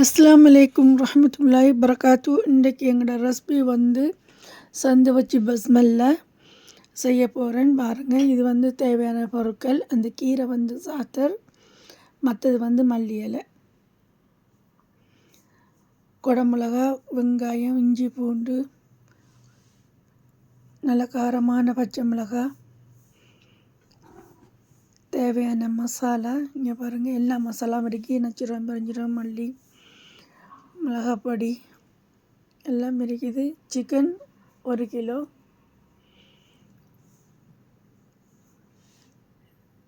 அஸ்லாம் வலைக்கும் ரஹமத்துல்லாய் பரகாத்து. இன்றைக்கு எங்களோட ரெசிபி வந்து சந்து வச்சு பஸ்மல்ல செய்ய போகிறேன்னு பாருங்கள் இது வந்து தேவையான பொருட்கள். அந்த கீரை வந்து சாத்தர் மற்றது வந்து மல்லி இலை. குடமிளகா வெங்காயம் இஞ்சி பூண்டு நல்ல காரமான பச்சை மிளகாய் தேவையான மசாலா. இங்கே பாருங்கள் எல்லா மசாலாவும் இருக்குது நச்சுரம் பெருஞ்சிரம் மல்லி மிளகாப்பொடி எல்லாம் இருக்குது. சிக்கன் ஒரு கிலோ.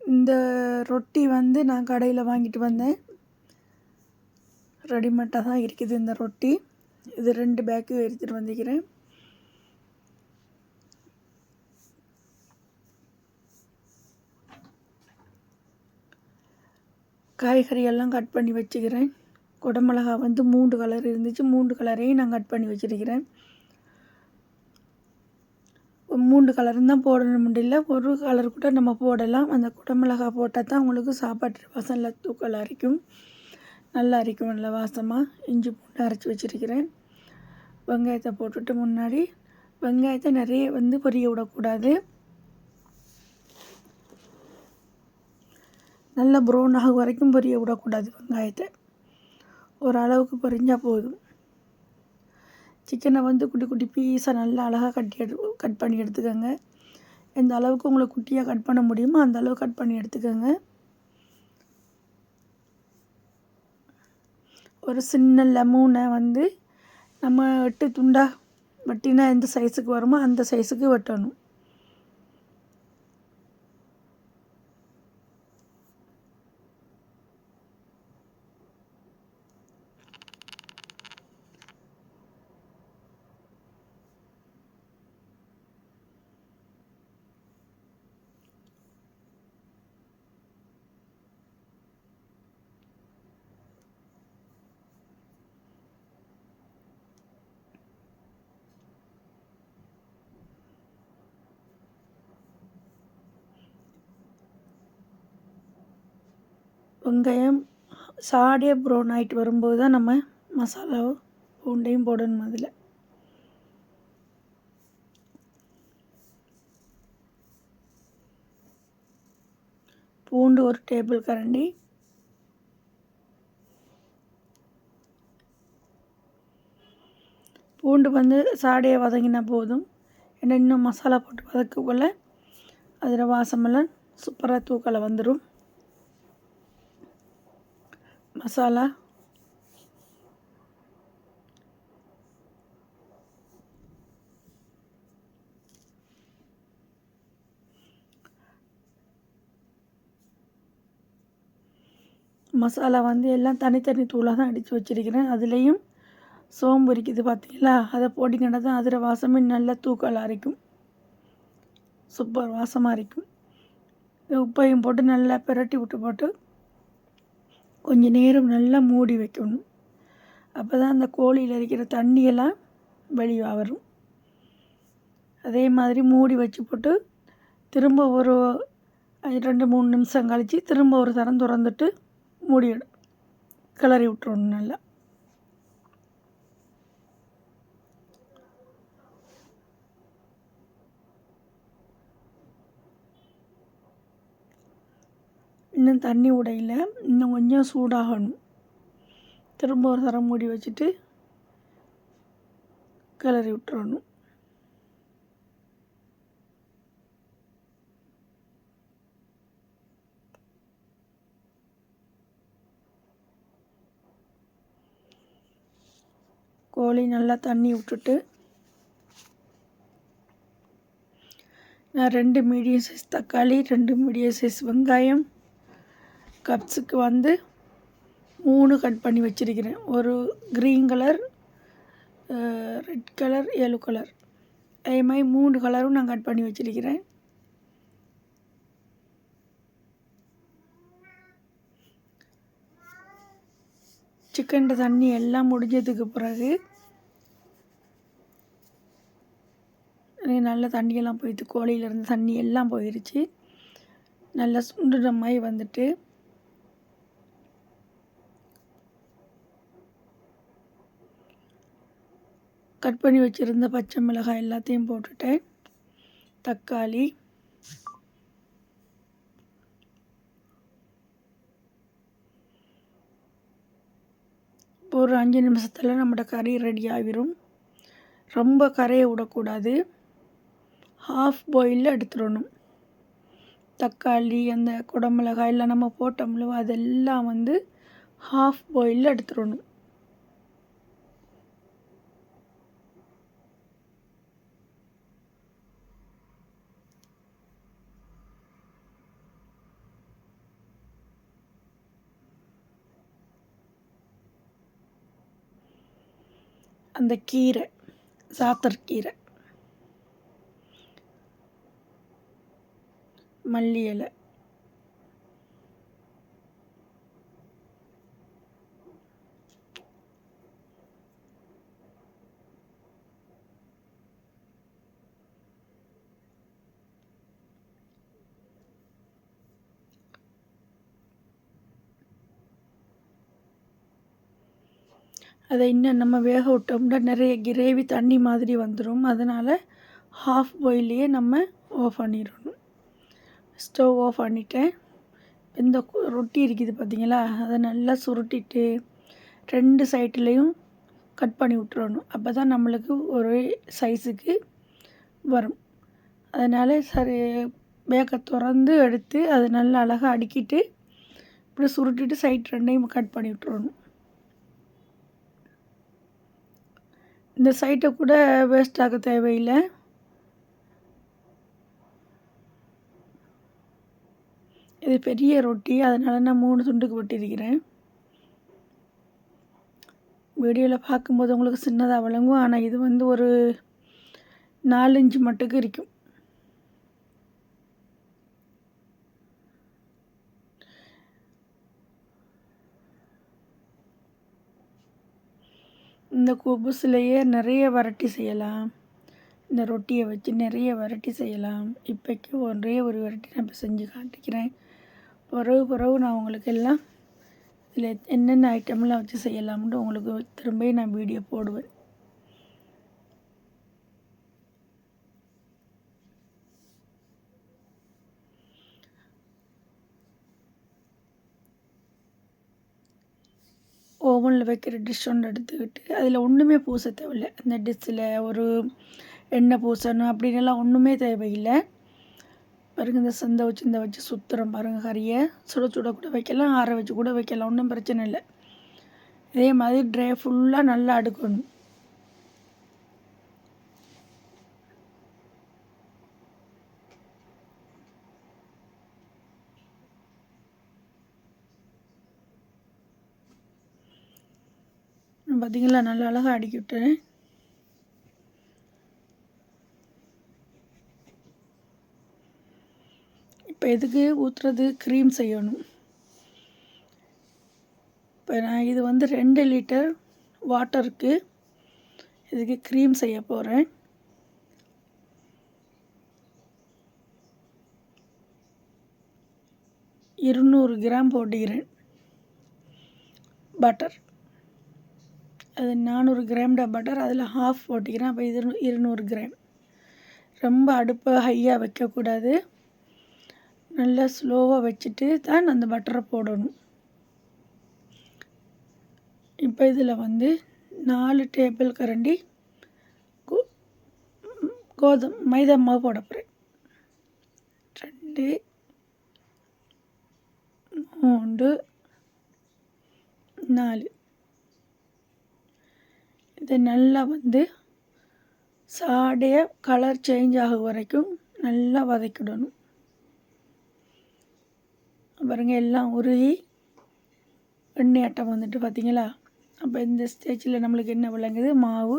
இந்த ரொட்டி வந்து நான் கடையில் வாங்கிட்டு வந்தேன். ரெடிமேட்டாக தான் இருக்குது இந்த ரொட்டி. இது ரெண்டு பேக்கு எடுத்துகிட்டு வந்துக்கிறேன். காய்கறியெல்லாம் கட் பண்ணி வச்சுக்கிறேன். குடமிளகா வந்து மூன்று கலர் இருந்துச்சு. மூன்று கலரையும் நான் கட் பண்ணி வச்சுருக்கிறேன். மூன்று கலரும் தான் போடணும் முடியல. ஒரு கலர் கூட நம்ம போடலாம். அந்த குடமிளகா போட்டால் தான் உங்களுக்கு சாப்பாட்டு வாசனில் தூக்கல் அரைக்கும். நல்லா அரைக்கும். நல்ல வாசமாக இஞ்சி பூண்டு அரைச்சி வச்சுருக்கிறேன். வெங்காயத்தை போட்டுட்டு முன்னாடி வெங்காயத்தை நிறைய வந்து பொரிய விடக்கூடாது. நல்லா ப்ரௌன் ஆகும் வரைக்கும் பொரிய விடக்கூடாது வெங்காயத்தை. ஓரளவுக்கு பொரிஞ்சால் போதும். சிக்கனை வந்து குட்டி குட்டி பீஸாக நல்லா அழகாக கட்டி எடு கட் பண்ணி எடுத்துக்கோங்க. எந்த அளவுக்கு உங்களை குட்டியாக கட் பண்ண முடியுமோ அந்த அளவுக்கு கட் பண்ணி எடுத்துக்கோங்க. ஒரு சின்ன லெமூனை வந்து நம்ம வெட்டு துண்டாக வெட்டினா எந்த சைஸுக்கு வருமோ அந்த சைஸுக்கு வெட்டணும். வெங்காயம் சாடியே ப்ரௌன் ஆகிட்டு வரும்போது தான் நம்ம மசாலாவும் பூண்டையும் போடணும் அதில். பூண்டு ஒரு டேபிள் கரண்டி. பூண்டு வந்து சாடையை வதங்கினா போதும். ஏன்னா இன்னும் மசாலா போட்டு வதக்கக்குள்ள அதில் வாசமெல்லாம் சூப்பராக தூக்கலை வந்துடும் மசாலா மசாலா வந்து எல்லாம் தனித்தனி தூளாக தான் அடித்து வச்சுருக்கிறேன். அதுலேயும் சோம்பு இருக்குது பார்த்தீங்களா அதை போட்டிங்கன்னா தான் அதில் வாசமே நல்லா தூக்கலாக அரைக்கும். சூப்பர் வாசமாக அரைக்கும். உப்பையும் போட்டு நல்லா பிரட்டி விட்டு போட்டு கொஞ்சம் நேரம் நல்லா மூடி வைக்கணும். அப்போ தான் அந்த கோழியில் இருக்கிற தண்ணியெல்லாம் வெளியே வரும். அதே மாதிரி மூடி வச்சு போட்டு திரும்ப ஒரு ரெண்டு மூணு நிமிஷம் கழித்து திரும்ப ஒரு தரம் திறந்துட்டு மூடிடும் கிளறி விட்டுறணும் நல்லா. இன்னும் தண்ணி உடையில. இன்னும் கொஞ்சம் சூடாகணும். திரும்ப ஒரு தரம் மூடி வச்சுட்டு கிளறி விட்டுறணும். கோழி நல்லா தண்ணி விட்டுட்டு நான் ரெண்டு மீடியம் சைஸ் தக்காளி ரெண்டு மீடியம் சைஸ் வெங்காயம் கப்ஸுக்கு வந்து மூணு கட் பண்ணி வச்சுருக்கிறேன். ஒரு green colour red colour yellow colour அதே மாதிரி மூணு கலரும் நான் கட் பண்ணி வச்சுருக்கிறேன். சிக்கன் தண்ணி எல்லாம் முடிஞ்சதுக்கு பிறகு நல்ல தண்ணியெல்லாம் போயிடுச்சு கோழியிலேருந்து தண்ணி எல்லாம் போயிடுச்சு நல்லா சுண்டுற மாதிரி வந்துட்டு கட் பண்ணி வச்சுருந்த பச்சை மிளகாய் எல்லாத்தையும் போட்டுட்டேன். தக்காளி. இப்போ ஒரு அஞ்சு நிமிஷத்தில் நம்மளோட கறி ரெடி ஆகிரும் ரொம்ப கரையை விடக்கூடாது. ஹாஃப் பாயிலில் எடுத்துடணும். தக்காளி அந்த குடமிளகாய் எல்லாம் நம்ம போட்டோம்ல அதெல்லாம் வந்து ஹாஃப் பாயிலில் எடுத்துடணும். அந்த கீரை சாத்தற்கீரை மல்லி இலை. அதை இன்னும் நம்ம வேக விட்டோம்னா நிறைய கிரேவி தண்ணி மாதிரி வந்துடும் அதனால் ஹாஃப் பாயிலையே நம்ம ஆஃப் பண்ணிடணும். ஸ்டவ் ஆஃப் பண்ணிட்டேன். இந்த ரொட்டி இருக்குது பார்த்தீங்களா? அதை நல்லா சுருட்டிட்டு ரெண்டு சைட்லேயும் கட் பண்ணி விட்டுறணும். அப்போ தான் நம்மளுக்கு ஒரே சைஸுக்கு வரும். அதனால் சரி பேக்கை திறந்து எடுத்து அதை நல்லா அழகாக அடுக்கிட்டு இப்படி சுருட்டிட்டு சைட் ரெண்டையும் கட் பண்ணி விட்டுறணும். இந்த சைட்டை கூட வேஸ்ட் ஆக தேவையில்லை. இது பெரிய ரொட்டி அதனால் நான் மூணு துண்டுக்கு வெட்டியிருக்கிறேன். வீடியோவில் பார்க்கும்போது உங்களுக்கு சின்னதாக விளங்கும். ஆனால் இது வந்து ஒரு நாலஞ்சு மட்டுக்கு இருக்கும். இந்த குபுஸ்லேயே நிறைய வரட்டி செய்யலாம். இந்த ரொட்டியை வச்சு நிறைய வரட்டி செய்யலாம். இப்போக்கி ஒரே ஒரு வரட்டி நான் இப்போ செஞ்சு காட்டிக்கிறேன். பிறகு பிறகு நான் உங்களுக்கு எல்லாம் இதில் என்னென்ன ஐட்டம்லாம் வச்சு செய்யலாம்னு உங்களுக்கு திரும்ப நான் வீடியோ போடுவேன். ஓவனில் வைக்கிற டிஷ் ஒன்று எடுத்துக்கிட்டு அதில் ஒன்றுமே பூச தேவையில்லை. அந்த டிஷ்ஷில் ஒரு எண்ணெய் பூசணும் அப்படின்னுலாம் ஒன்றுமே தேவையில்லை. பாருங்கள் இந்த சந்தை வச்சு இந்த வச்சு சுற்றுறோம் பாருங்கள் கறியை. சுட சுட கூட வைக்கலாம் ஆற வச்சு கூட வைக்கலாம் ஒன்றும் பிரச்சனை இல்லை. இதே மாதிரி ட்ரை ஃபுல்லாக நல்லா அடுக்கணும். பார்த்தீங்களா நல்லா அழகாக அடுக்கி விட்டுறேன் இப்போ எதுக்கு ஊற்றுறது க்ரீம் செய்யணும். இப்போ நான் இது வந்து ரெண்டு லிட்டர் வாட்டருக்கு இதுக்கு க்ரீம் செய்ய போகிறேன் இருநூறு கிராம் போட்டுக்கிறேன். பட்டர் அது நானூறு கிராம் பட்டர் அதில் ஹாஃப் போட்டிக்கிறேன். அப்போ இது இருநூறு கிராம். ரொம்ப அடுப்பை ஹையாக வைக்கக்கூடாது. நல்லா ஸ்லோவாக வச்சுட்டு தான் அந்த பட்டரை போடணும். இப்போ இதில் வந்து நாலு டேபிள் கரண்டி கோதுமை மைதா மாவு போட போகிறேன் ரெண்டு மூன்று நாலு. இதை நல்லா வந்து சாடையாக கலர் சேஞ்ச் ஆகும் வரைக்கும் நல்லா வதக்கிடணும். பாருங்க எல்லாம் உருகி எண்ணெய் அட்டம் வந்துட்டு பார்த்தீங்களா அப்போ இந்த ஸ்டேஜில் நம்மளுக்கு என்ன விளங்குது? மாவு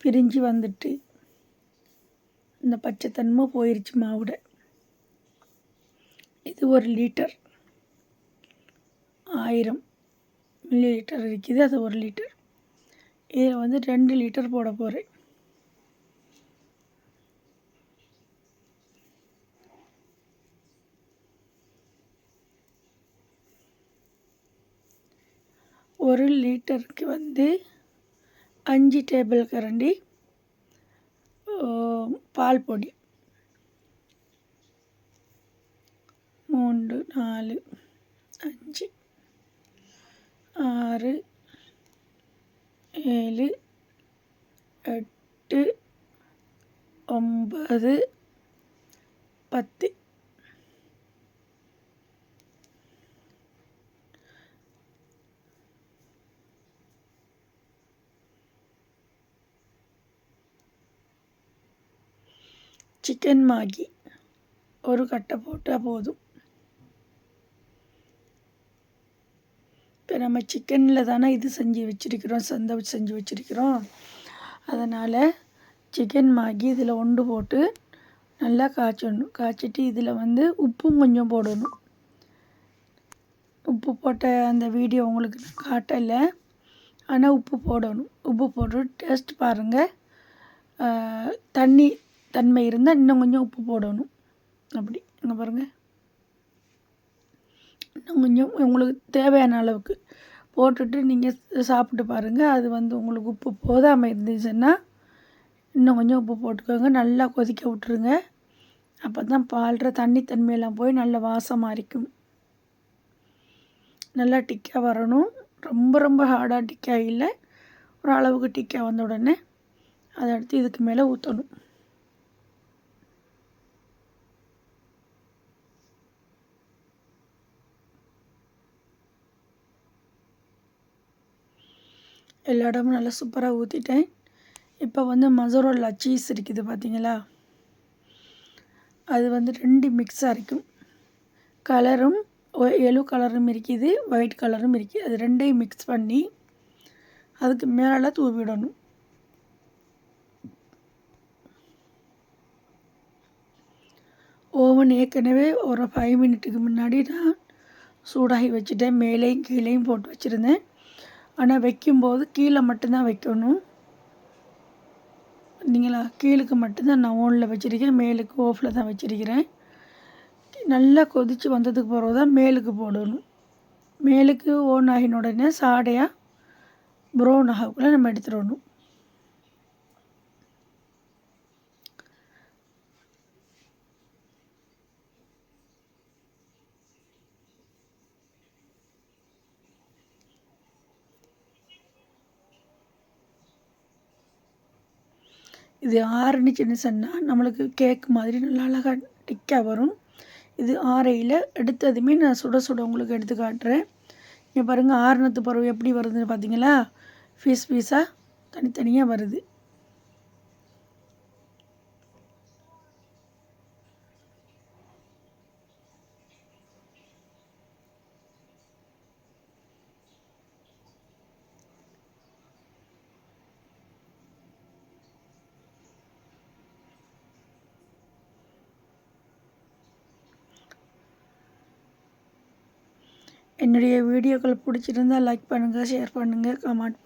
பிரிஞ்சு வந்துட்டு இந்த பச்சைத்தன்மை போயிடுச்சு மாவுட இது ஒரு லிட்டர் ஆயிரம் மில்லி லிட்டர் இருக்குது. அது ஒரு லிட்டர் இதில் வந்து ரெண்டு லிட்டர் போட போகிறேன் ஒரு லிட்டருக்கு வந்து அஞ்சு டேபிள் கரண்டி பால் பொடி. மூன்று நாலு அஞ்சு ஆறு ஏழு எட்டு ஒம்பது பத்து. சிக்கன் மாகி ஒரு கட்டை போட்டால் போதும். நம்ம சிக்கனில் தானே இது செஞ்சு வச்சுருக்கிறோம் சந்தை செஞ்சு வச்சுருக்கிறோம். அதனால் சிக்கன் மாகி இதில் ஒன்று போட்டு நல்லா காய்ச்சணும் காய்ச்சிட்டு இதில் வந்து உப்பும் கொஞ்சம் போடணும். உப்பு போட்ட அந்த வீடியோ உங்களுக்கு நான் காட்டலை. ஆனால் உப்பு போடணும். உப்பு போட்டு டேஸ்ட் பாருங்கள் தண்ணி தன்மை இருந்தால் இன்னும் கொஞ்சம் உப்பு போடணும். அப்படி இங்கே பாருங்கள் இன்னும் கொஞ்சம் உங்களுக்கு தேவையான அளவுக்கு போட்டுட்டு நீங்கள் சாப்பிட்டு பாருங்கள் அது வந்து உங்களுக்கு உப்பு போதாமல் இருந்துச்சுன்னா இன்னும் கொஞ்சம் உப்பு போட்டுக்கோங்க. நல்லா கொதிக்க விட்ருங்க அப்போ தான் பால்ற தண்ணி தன்மையெல்லாம் போய் நல்ல வாசமாக இருக்கும். நல்லா டிக்காக வரணும். ரொம்ப ரொம்ப ஹார்டாக டிக்காக இல்லை. ஒரு அளவுக்கு டிக்காக வந்த உடனே அதை எடுத்து இதுக்கு மேலே ஊற்றணும் எல்லா இடமும் நல்லா சூப்பராக ஊற்றிட்டேன் இப்போ வந்து மசரோலா சீஸ் இருக்குது பார்த்தீங்களா அது வந்து ரெண்டு மிக்ஸாக இருக்கும். கலரும் எல்லோ கலரும் இருக்குது ஒயிட் கலரும் இருக்குது. அது ரெண்டையும் மிக்ஸ் பண்ணி அதுக்கு மேலே தூவிடணும் ஓவன் ஏற்கனவே ஒரு ஃபைவ் மினிட்டுக்கு முன்னாடி நான் சூடாகி வச்சுட்டேன். மேலேயும் கீழேயும் போட்டு வச்சுருந்தேன். ஆனால் வைக்கும்போது கீழே மட்டும்தான் வைக்கணும். நீங்களா? கீழுக்கு மட்டும்தான் நான் ஓனில் வச்சுருக்கேன். மேலுக்கு ஓஃபில் தான் வச்சுருக்கிறேன். நல்லா கொதித்து வந்ததுக்கு பிறகு தான் மேலுக்கு போடணும். மேலுக்கு ஓன் ஆகின உடனே சாடையாக ப்ரௌன் ஆகக்குள்ளே நம்ம எடுத்துடணும். இது ஆறுனுச்சுன்னு சொன்னால் நம்மளுக்கு கேக் மாதிரி நல்லா அழகாக டிக்காக வரும். இது ஆறையில் எடுத்ததுமே நான் சுட சுட உங்களுக்கு எடுத்து காட்டுறேன். இங்கே பாருங்கள் ஆறுனத்து பருவம் எப்படி வருதுன்னு பார்த்தீங்களா பீஸ் பீஸாக தனித்தனியாக வருது. என்னுடைய வீடியோக்கள் பிடிச்சிருந்தால் லைக் பண்ணுங்கள் ஷேர் பண்ணுங்கள் கமெண்ட்